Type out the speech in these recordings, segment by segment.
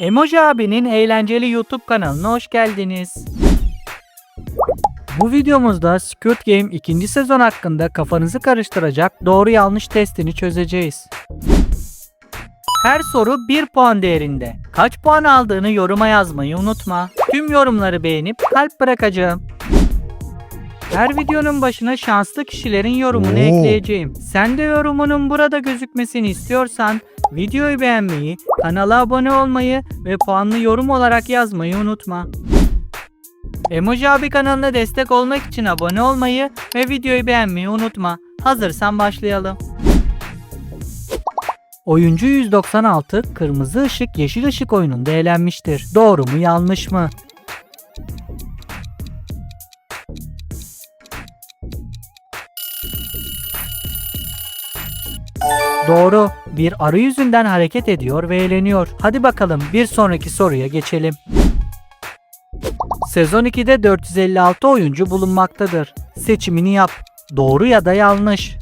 Emoji abinin eğlenceli YouTube kanalına hoş geldiniz. Bu videomuzda Squid Game 2. sezon hakkında kafanızı karıştıracak doğru yanlış testini çözeceğiz. Her soru 1 puan değerinde. Kaç puan aldığını yoruma yazmayı unutma. Tüm yorumları beğenip kalp bırakacağım. Her videonun başına şanslı kişilerin yorumunu Oo. ekleyeceğim. Sen de yorumunun burada gözükmesini istiyorsan videoyu beğenmeyi, kanala abone olmayı ve puanlı yorum olarak yazmayı unutma. Emoji abi kanalına destek olmak için abone olmayı ve videoyu beğenmeyi unutma. Hazırsan başlayalım. Oyuncu 196 kırmızı ışık yeşil ışık oyununda eğlenmiştir. Doğru mu yanlış mı? Doğru. Bir arı yüzünden hareket ediyor ve eğleniyor. Hadi bakalım bir sonraki soruya geçelim. Sezon 2'de 456 oyuncu bulunmaktadır. Seçimini yap. Doğru ya da yanlış.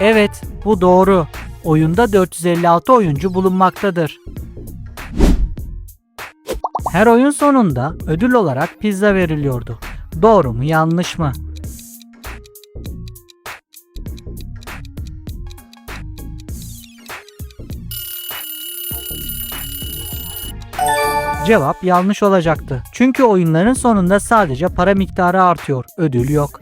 Evet, bu doğru. Oyunda 456 oyuncu bulunmaktadır. Her oyun sonunda ödül olarak pizza veriliyordu. Doğru mu yanlış mı? Cevap yanlış olacaktı. Çünkü oyunların sonunda sadece para miktarı artıyor, ödül yok.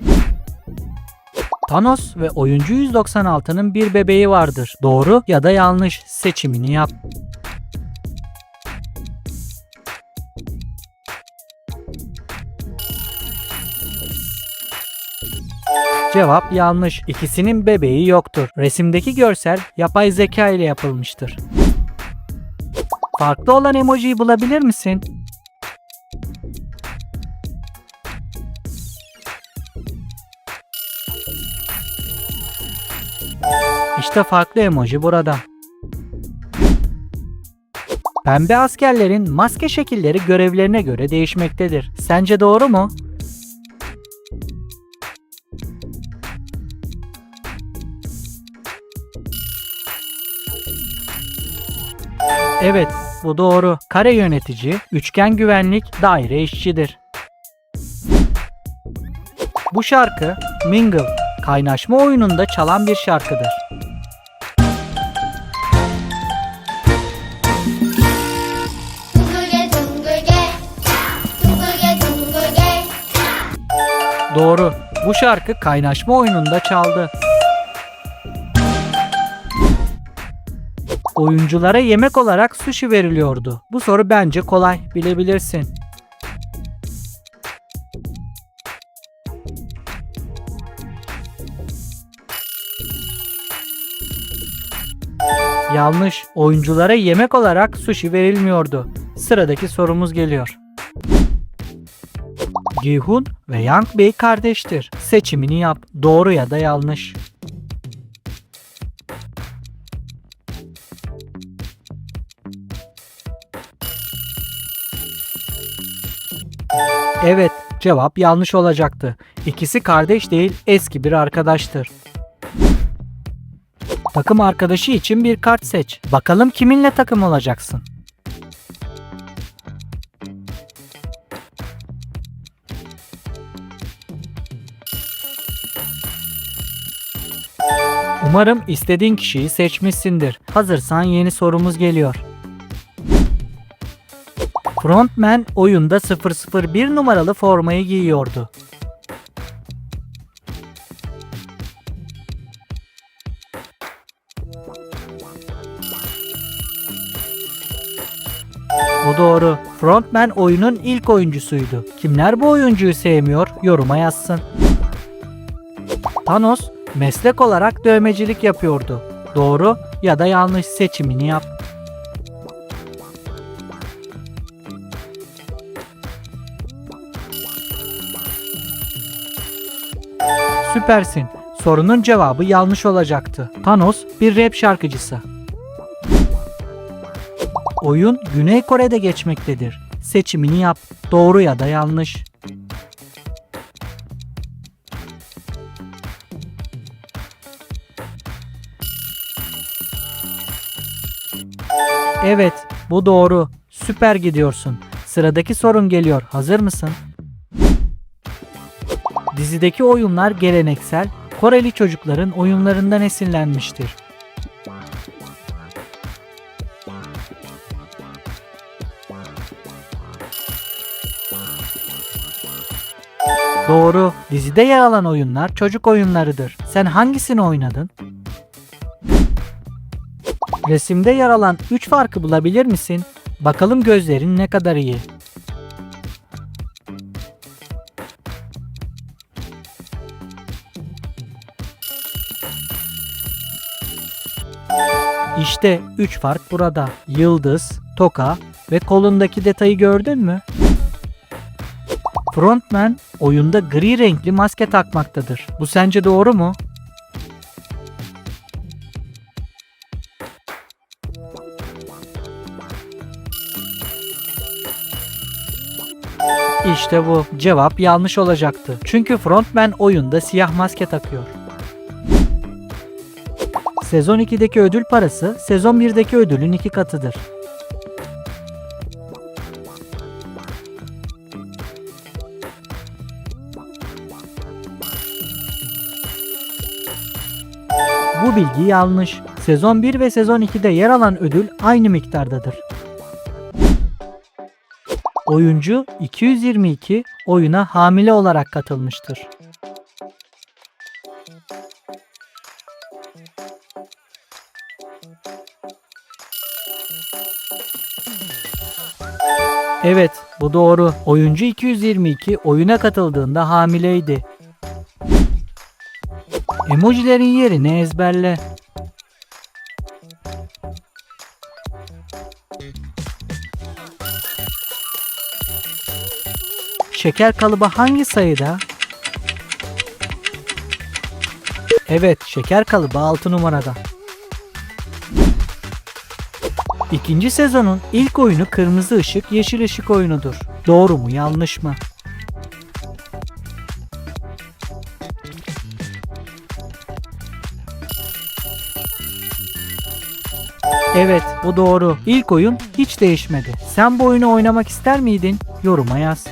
Thanos ve oyuncu 196'nın bir bebeği vardır. Doğru ya da yanlış seçimini yap. Cevap yanlış. İkisinin bebeği yoktur. Resimdeki görsel yapay zeka ile yapılmıştır. Farklı olan emojiyi bulabilir misin? İşte farklı emoji burada. Pembe askerlerin maske şekilleri görevlerine göre değişmektedir. Sence doğru mu? Evet, bu doğru. Kare yönetici, üçgen güvenlik, daire işçidir. Bu şarkı Mingle, kaynaşma oyununda çalan bir şarkıdır. Doğru. Bu şarkı kaynaşma oyununda çaldı. Oyunculara yemek olarak sushi veriliyordu. Bu soru bence kolay, bilebilirsin. Yanlış. Oyunculara yemek olarak sushi verilmiyordu. Sıradaki sorumuz geliyor. Gihun ve Yang Bey kardeştir. Seçimini yap. Doğru ya da yanlış. Evet, cevap yanlış olacaktı. İkisi kardeş değil, eski bir arkadaştır. Takım arkadaşı için bir kart seç. Bakalım kiminle takım olacaksın. Umarım istediğin kişiyi seçmişsindir. Hazırsan yeni sorumuz geliyor. Frontman oyunda 001 numaralı formayı giyiyordu. Bu doğru. Frontman oyunun ilk oyuncusuydu. Kimler bu oyuncuyu sevmiyor? Yoruma yazsın. Thanos meslek olarak dövmecilik yapıyordu. Doğru ya da yanlış seçimini yap. Süpersin. Sorunun cevabı yanlış olacaktı. Thanos bir rap şarkıcısı. Oyun Güney Kore'de geçmektedir. Seçimini yap. Doğru ya da yanlış. Evet, bu doğru. Süper gidiyorsun. Sıradaki sorun geliyor. Hazır mısın? Dizideki oyunlar geleneksel, Koreli çocukların oyunlarından esinlenmiştir. Doğru. Dizide yer alan oyunlar çocuk oyunlarıdır. Sen hangisini oynadın? Resimde yer alan 3 farkı bulabilir misin? Bakalım gözlerin ne kadar iyi. İşte 3 fark burada. Yıldız, toka ve kolundaki detayı gördün mü? Frontman oyunda gri renkli maske takmaktadır. Bu sence doğru mu? İşte bu. Cevap yanlış olacaktı. Çünkü frontman oyunda siyah maske takıyor. Sezon 2'deki ödül parası sezon 1'deki ödülün iki katıdır. Bu bilgi yanlış. Sezon 1 ve sezon 2'de yer alan ödül aynı miktardadır. Oyuncu 222 oyuna hamile olarak katılmıştır. Evet, bu doğru. Oyuncu 222 oyuna katıldığında hamileydi. Emojilerin yerini ezberle. Şeker kalıbı hangi sayıda? Evet, şeker kalıbı 6 numarada. İkinci sezonun ilk oyunu kırmızı ışık yeşil ışık oyunudur. Doğru mu yanlış mı? Evet bu doğru. İlk oyun hiç değişmedi. Sen bu oyunu oynamak ister miydin? Yoruma yaz.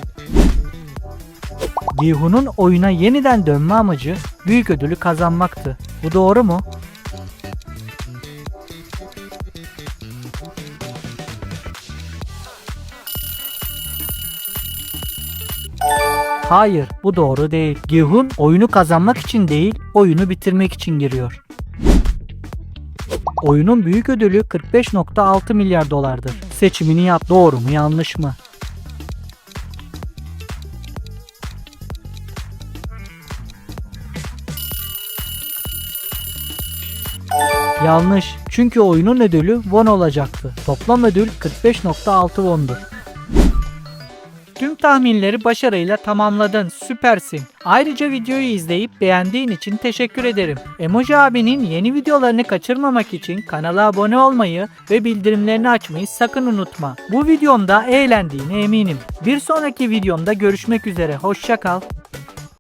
Gihu'nun oyuna yeniden dönme amacı büyük ödülü kazanmaktı. Bu doğru mu? Hayır, bu doğru değil. Gihun oyunu kazanmak için değil, oyunu bitirmek için giriyor. Oyunun büyük ödülü 45.6 milyar dolardır. Seçimini yap. Doğru mu yanlış mı? Yanlış. Çünkü oyunun ödülü won olacaktı. Toplam ödül 45.6 wondur. Tahminleri başarıyla tamamladın. Süpersin. Ayrıca videoyu izleyip beğendiğin için teşekkür ederim. Emoji abinin yeni videolarını kaçırmamak için kanala abone olmayı ve bildirimlerini açmayı sakın unutma. Bu videomda eğlendiğine eminim. Bir sonraki videomda görüşmek üzere. Hoşça kal.